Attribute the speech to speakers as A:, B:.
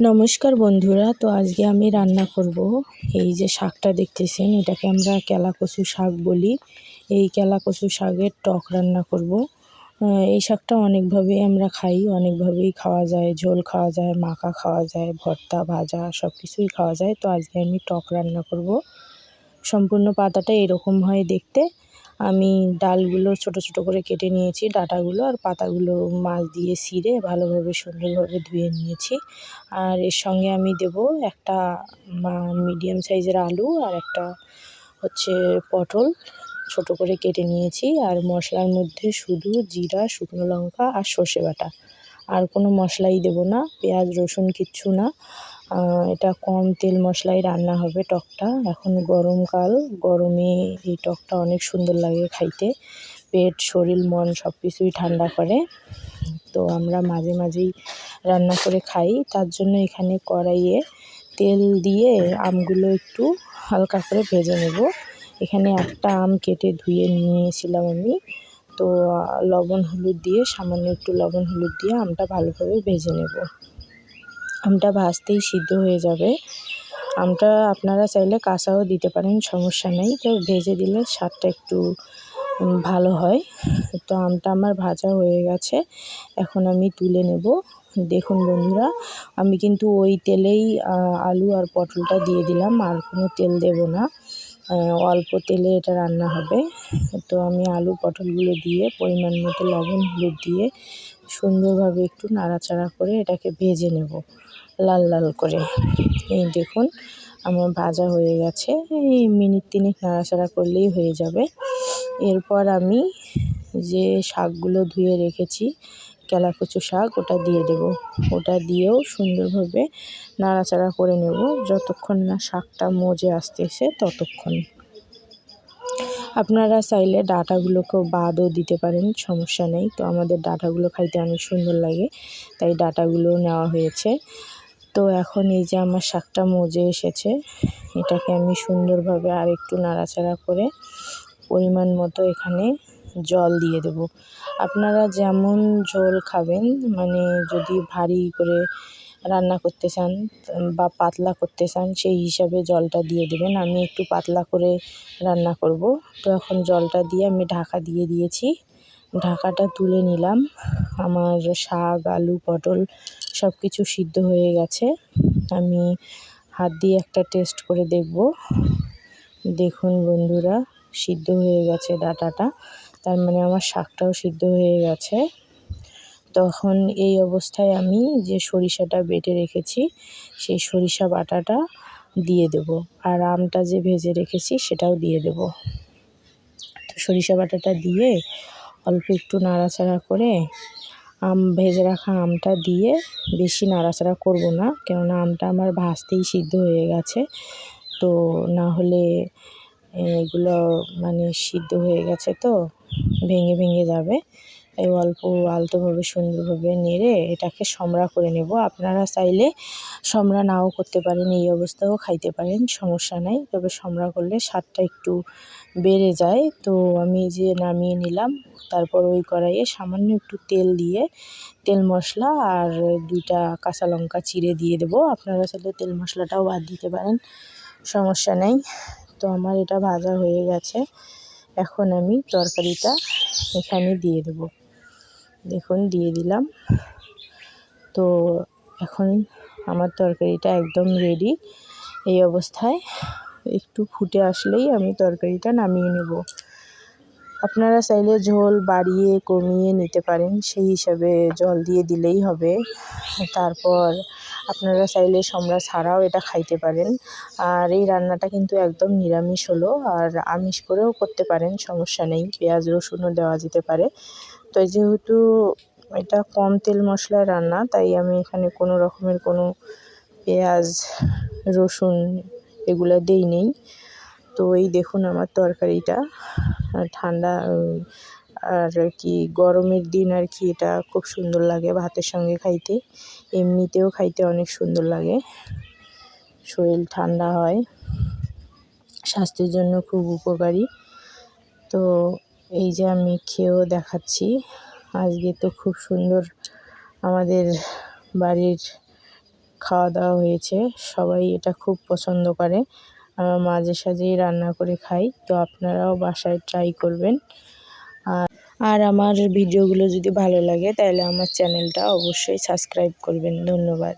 A: নমস্কার বন্ধুরা, তো আজকে আমি রান্না করব। এই যে শাকটা দেখতেছেন, এটাকে আমরা কেলা কচু শাক বলি। এই কেলা কচু শাকের টক রান্না করব। এই শাকটা অনেকভাবেই আমরা খাই, অনেকভাবেই খাওয়া যায়। ঝোল খাওয়া যায়, মাখা খাওয়া যায়, ভর্তা, ভাজা সব কিছুই খাওয়া যায়। তো আজকে আমি টক রান্না করব। সম্পূর্ণ পাতাটা এরকম হয় দেখতে। আমি ডালগুলো ছোটো ছোটো করে কেটে নিয়েছি, ডাঁটাগুলো আর পাতাগুলো মাছ দিয়ে ছিঁড়ে ভালোভাবে, সুন্দরভাবে ধুয়ে নিয়েছি। আর এর সঙ্গে আমি দেব একটা মিডিয়াম সাইজের আলু আর একটা হচ্ছে পটল। ছোটো করে কেটে নিয়েছি আর মশলার মধ্যে শুধু জিরা, শুকনো লঙ্কা আর সর্ষে বাটা। আর কোনো মশলাই দেবো না, পেঁয়াজ, রসুন কিচ্ছু না। এটা কম তেল মশলায় রান্না হবে টকটা। এখন গরমকাল গরমে এই টকটা অনেক সুন্দর লাগে খাইতে। পেট, শরীর, মন সব কিছুই ঠান্ডা করে। তো আমরা মাঝে মাঝেই রান্না করে খাই। তার জন্য এখানে কড়াইয়ে তেল দিয়ে আমগুলো একটু হালকা করে ভেজে নেব। এখানে একটা আম কেটে ধুয়ে নিয়েছিলাম আমি। তো লবণ হলুদ দিয়ে, সামান্য একটু লবণ হলুদ দিয়ে আমটা ভালোভাবে ভেজে নেব। আমটা ভাজতেই সিদ্ধ হয়ে যাবে। আমটা আপনারা চাইলে কাঁচাও দিতে পারেন, সমস্যা নেই। তো ভেজে দিলে স্বাদটা একটু ভালো হয়। তো আমটা আমার ভাজা হয়ে গেছে। এখন আমি তুলে নেব। দেখুন বন্ধুরা, আমি কিন্তু ওই তেলেই আলু আর পটলটা দিয়ে দিলাম। আর কোনো তেল দেব না। অল্প তেলে এটা রান্না হবে। তো আমি আলু পটলগুলো দিয়ে, পরিমাণ মতো লবণ, হলুদ দিয়ে সুন্দরভাবে একটু নাড়াচাড়া করে এটাকে ভেজে নেব লাল লাল করে। এই দেখুন, আমার ভাজা হয়ে গেছে। এই মিনিট তিনেক নাড়াচাড়া করলেই হয়ে যাবে। এরপর আমি যে শাকগুলো ধুয়ে রেখেছি কেলাকচু শাক ওটা দিয়ে দেব। ওটা দিয়েও সুন্দরভাবে নাড়াচাড়া করে নেব। যতক্ষণ না শাকটা মজে আসতেছে ততক্ষণ। আপনারা চাইলে ডাঁটাগুলোকেও বাদও দিতে পারেন, সমস্যা নেই। তো আমাদের ডাটাগুলো খাইতে অনেক সুন্দর লাগে, তাই ডাঁটাগুলোও নেওয়া হয়েছে। তো এখন এই যে আমার শাকটা মজে এসেছে, এটাকে আমি সুন্দরভাবে আর একটু নাড়াচাড়া করে পরিমাণ মতো এখানে জল দিয়ে দেবো। আপনারা যেমন ঝোল খাবেন মানে যদি ভারী করে রান্না করতে চান বা পাতলা করতে চান, সেই হিসাবে জলটা দিয়ে দেবেন। আমি একটু পাতলা করে রান্না করব। তো এখন জলটা দিয়ে আমি ঢাকা দিয়ে দিয়েছি। ঢাকাটা তুলে নিলাম। আমার শাক, আলু, পটল সব কিছু সিদ্ধ হয়ে গেছে। আমি হাত দিয়ে একটা টেস্ট করে দেখব। দেখুন বন্ধুরা, সিদ্ধ হয়ে গেছে ডাঁটাটা। তার মানে আমার শাকটাও সিদ্ধ হয়ে গেছে। তখন এই অবস্থায় আমি যে সরিষাটা বেটে রেখেছি, সেই সরিষা বাটাটা দিয়ে দেব। আর আমটা যে ভেজে রেখেছি, সেটাও দিয়ে দেব। তো সরিষা বাটাটা দিয়ে অল্প একটু নাড়াচাড়া করে আম, ভেজে রাখা আমটা দিয়ে বেশি নাড়াচাড়া করব না, কেননা আমটা আমার ভাজতেই সিদ্ধ হয়ে গেছে। তো না হলে এগুলো মানে সিদ্ধ হয়ে গেছে তো, ভেঙে ভেঙে যাবে। তাই অল্প আলতোভাবে, সুন্দরভাবে নেড়ে এটাকে সমরা করে নেব। আপনারা চাইলে সমরা নাও করতে পারেন, এই অবস্থাও খাইতে পারেন, সমস্যা নাই। তবে সমরা করলে স্বাদটা একটু বেড়ে যায়। তো আমি যে নামিয়ে নিলাম, তারপর ওই কড়াইয়ে সামান্য একটু তেল দিয়ে তেল মশলা আর দুইটা কাঁচা লঙ্কা চিড়ে দিয়ে দেবো। আপনারা চাইলে তেল মশলাটাও বাদ দিতে পারেন, সমস্যা নেই। তো আমার এটা ভাজা হয়ে গেছে। এখন আমি তরকারিটা এখানে দিয়ে দেবো। দেখুন, দিয়ে দিলাম। তো এখন আমার তরকারিটা একদম রেডি এই অবস্থায় একটু ফুটে আসলেই আমি তরকারিটা নামিয়ে নেব। আপনারা চাইলে ঝোল বাড়িয়ে কমিয়ে নিতে পারেন, সেই হিসাবে জল দিয়ে দিলেই হবে। তারপর আপনারা চাইলে সমরা ছাড়াও এটা খাইতে পারেন। আর এই রান্নাটা কিন্তু একদম নিরামিষ হলো, আর আমিষ করেও করতে পারেন, সমস্যা নেই, পেঁয়াজ, রসুনও দেওয়া যেতে পারে। তো যেহেতু এটা কম তেল মশলায় রান্না, তাই আমি এখানে কোনো রকমের কোনো পেঁয়াজ, রসুন এগুলো দেই নেই। তো এই দেখুন আমার তরকারিটা। ঠান্ডা আর কি গরমের দিন আর কি এটা খুব সুন্দর লাগে ভাতের সঙ্গে খাইতে। এমনিতেও খাইতে অনেক সুন্দর লাগে। শরীর ঠান্ডা হয়। স্বাস্থ্যের জন্য খুব উপকারী। তো এই যে আমি খেয়েও দেখাচ্ছি। আজকে তো খুব সুন্দর আমাদের বাড়ির খাওয়া দাওয়া হয়েছে। সবাই এটা খুব পছন্দ করে। আমরা মাঝে সাঝেই রান্না করে খাই, তো আপনারাও বাসায় ট্রাই করবেন। আর আর আমার ভিডিওগুলো যদি ভালো লাগে, তাহলে আমার চ্যানেলটা অবশ্যই সাবস্ক্রাইব করবেন। ধন্যবাদ।